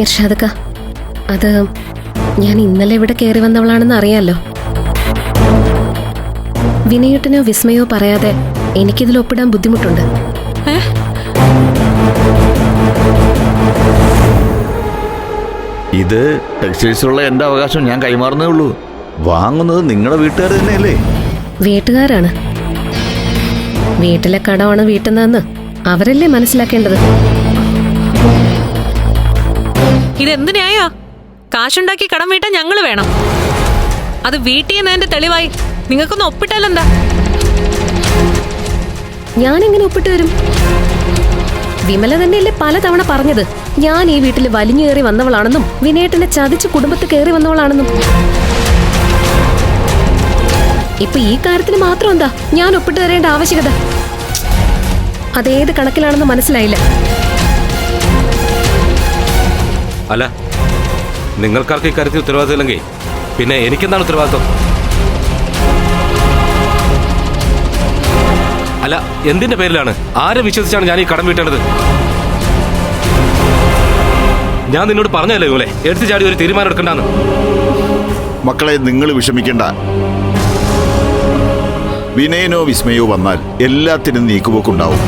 ഇർഷാദക്ക അത് ഞാൻ ഇന്നലെ ഇവിടെ കയറി വന്നവളാണെന്ന് അറിയാലോ. വിനയേട്ടനോ വിസ്മയോ പറയാതെ എനിക്കിതിൽ ഒപ്പിടാൻ ബുദ്ധിമുട്ടുണ്ട്. ഇത് ടെക്സ്റ്റൈൽസിലുള്ള എന്റെ അവകാശം ഞാൻ കൈമാറുന്നേ ഉള്ളൂ. വാങ്ങുന്നത് നിങ്ങളുടെ വീട്ടുകാർ തന്നെയല്ലേ? വീട്ടുകാരാണ്. വീട്ടിലെ കടമാണ് വീട്ടുന്നതെന്ന് അവരല്ലേ മനസ്സിലാക്കേണ്ടത്? ഇതെന്ത് ന്യായോ? കാശുണ്ടാക്കി കടം വീട്ടാൻ ഞങ്ങൾ വേണം. അത് വീട്ടിൽ നിന്നതിന്റെ തെളിവായി. നിങ്ങൾക്കൊന്ന് ഒപ്പിട്ടാലെന്താ? എങ്ങനെ ഒപ്പിട്ട് വരും വിമല തന്നെയല്ലേ പലതവണ പറഞ്ഞത്. ഞാൻ ഈ വീട്ടിൽ വലിഞ്ഞു കയറി വന്നവളാണെന്നും വിനയട്ടനെ ചതിച്ച് കുടുംബത്തിൽ കയറി വന്നവളാണെന്നും. ഇപ്പൊ ഈ കാര്യത്തിന് മാത്രം എന്താ? ഞാൻ ഒപ്പിട്ട് തരേണ്ട ആവശ്യകത. അതേത് കണക്കിലാണെന്ന് മനസ്സിലായില്ല. അല്ല നിങ്ങൾക്കാർക്ക് ഇക്കാര്യത്തിൽ ഉത്തരവാദിത്തമില്ലെങ്കിൽ പിന്നെ എനിക്കെന്താണ് ഉത്തരവാദിത്വം? അല്ല എന്തിന്റെ പേരിലാണ്? ആരെ വിശ്വസിച്ചാണ് ഞാൻ ഈ കടം വീട്ടേണ്ടത്? ഞാൻ നിന്നോട് പറഞ്ഞല്ലേ ഇവളെ? എടുത്തു ചാടി ഒരു തീരുമാനം എടുക്കണ്ടെന്ന്. മക്കളെ നിങ്ങൾ വിഷമിക്കണ്ട. വിനയനോ വിസ്മയോ വന്നാൽ എല്ലാത്തിനും നീക്കുപോക്കുണ്ടാവും.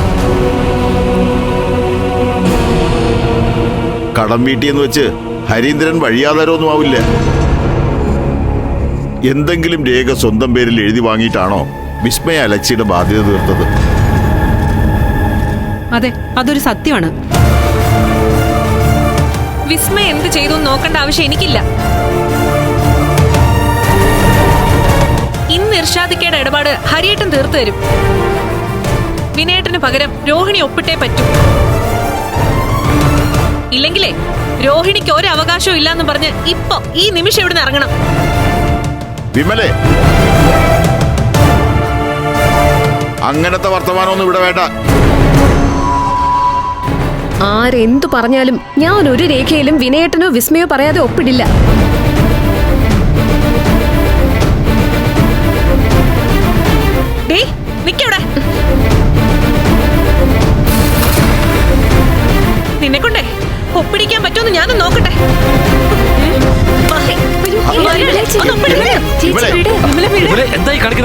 കടം വീട്ടിയെന്ന് വെച്ച് ഹരീന്ദ്രൻ വഴിയാധാരമൊന്നും ആവില്ല. എന്തെങ്കിലും രേഖ സ്വന്തം പേരിൽ എഴുതി വാങ്ങിയിട്ടാണോ വിസ്മയ അലക്സിയുടെ ബാധ്യത തീർത്തത്? അതെ അതൊരു സത്യമാണ്. വിസ്മയ എന്ത് ചെയ്തു നോക്കേണ്ട ആവശ്യം എനിക്കില്ല. ഇന്ന് ഇർഷാദിക്കയുടെ ഇടപാട് ഹരിയേട്ടൻ തീർത്തു തരും. വിനയേട്ടന് പകരം രോഹിണി ഒപ്പിട്ടേ പറ്റൂ. ഇല്ലെങ്കിലേ രോഹിണിക്ക് ഒരു അവകാശവും ഇല്ലാന്ന് പറഞ്ഞ് ഇപ്പൊ ഈ നിമിഷം ഇവിടുന്ന് ഇറങ്ങണം. വിമലേ. അങ്ങനത്തെ വർത്തമാനമൊന്നും ഇവിടെ വേണ്ട. ആരെന്തു പറഞ്ഞാലും ഞാൻ ഒരു രേഖയിലും വിനയേട്ടനോ വിസ്മയോ പറയാതെ ഒപ്പിടില്ല.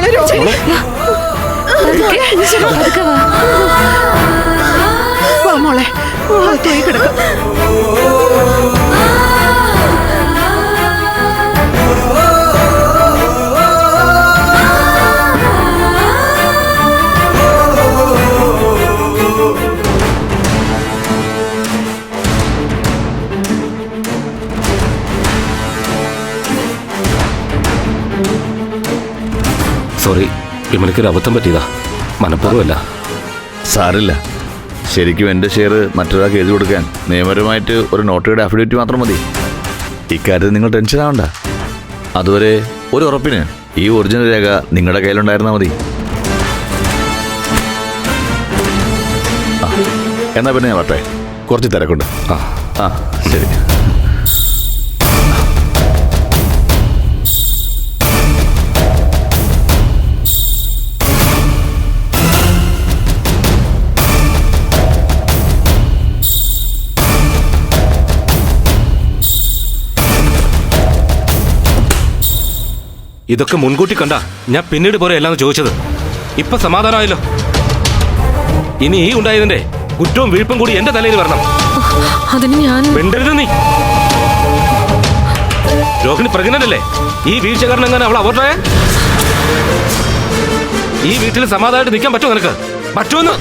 മോളെ രോഹിണി. വാ. മോളെ കിടക്കാം സോറി വിമലയ്ക്കൊരു അബദ്ധം പറ്റിയതാ. മനഃപൂർവമല്ല. സാറില്ല ശരിക്കും എന്റെ ഷെയർ മറ്റൊരാൾക്ക് എഴുതി കൊടുക്കാൻ നിയമപരമായിട്ട് ഒരു നോട്ടയുടെ അഫിഡവിറ്റ് മാത്രം മതി. ഇക്കാര്യത്തിൽ നിങ്ങൾ ടെൻഷൻ ആവണ്ട. അതുവരെ ഒരു ഉറപ്പിന് ഈ ഒറിജിനൽ രേഖ നിങ്ങളുടെ കയ്യിലുണ്ടായിരുന്നാൽ മതി. എന്നാൽ എന്നാ പിന്നെ ഞാൻ വട്ടെ കുറച്ച് തിരക്കുണ്ട്. ആ. ആ ശരി. ഇതൊക്കെ മുൻകൂട്ടി കണ്ട ഞാൻ പിന്നീട് പോരെ എല്ലാം ചോദിച്ചത്. ഇപ്പൊ സമാധാനമായല്ലോ ഇനി ഈ ഉണ്ടായതിന്റെ കുറ്റവും വീഴ്പും കൂടി എന്റെ തലയിൽ വരണം. അതിന് ഞാൻ മിണ്ടരുത് നീ. രോഹിണി പ്രഗ്നന്റ് അല്ലേ ഈ വീഴ്ച കാരണം എങ്ങനെ അവൾ അവരുടെ ഈ വീട്ടിൽ സമാധാനമായിട്ട് നിൽക്കാൻ പറ്റുമോ നിനക്ക്? പറ്റുമെന്ന്.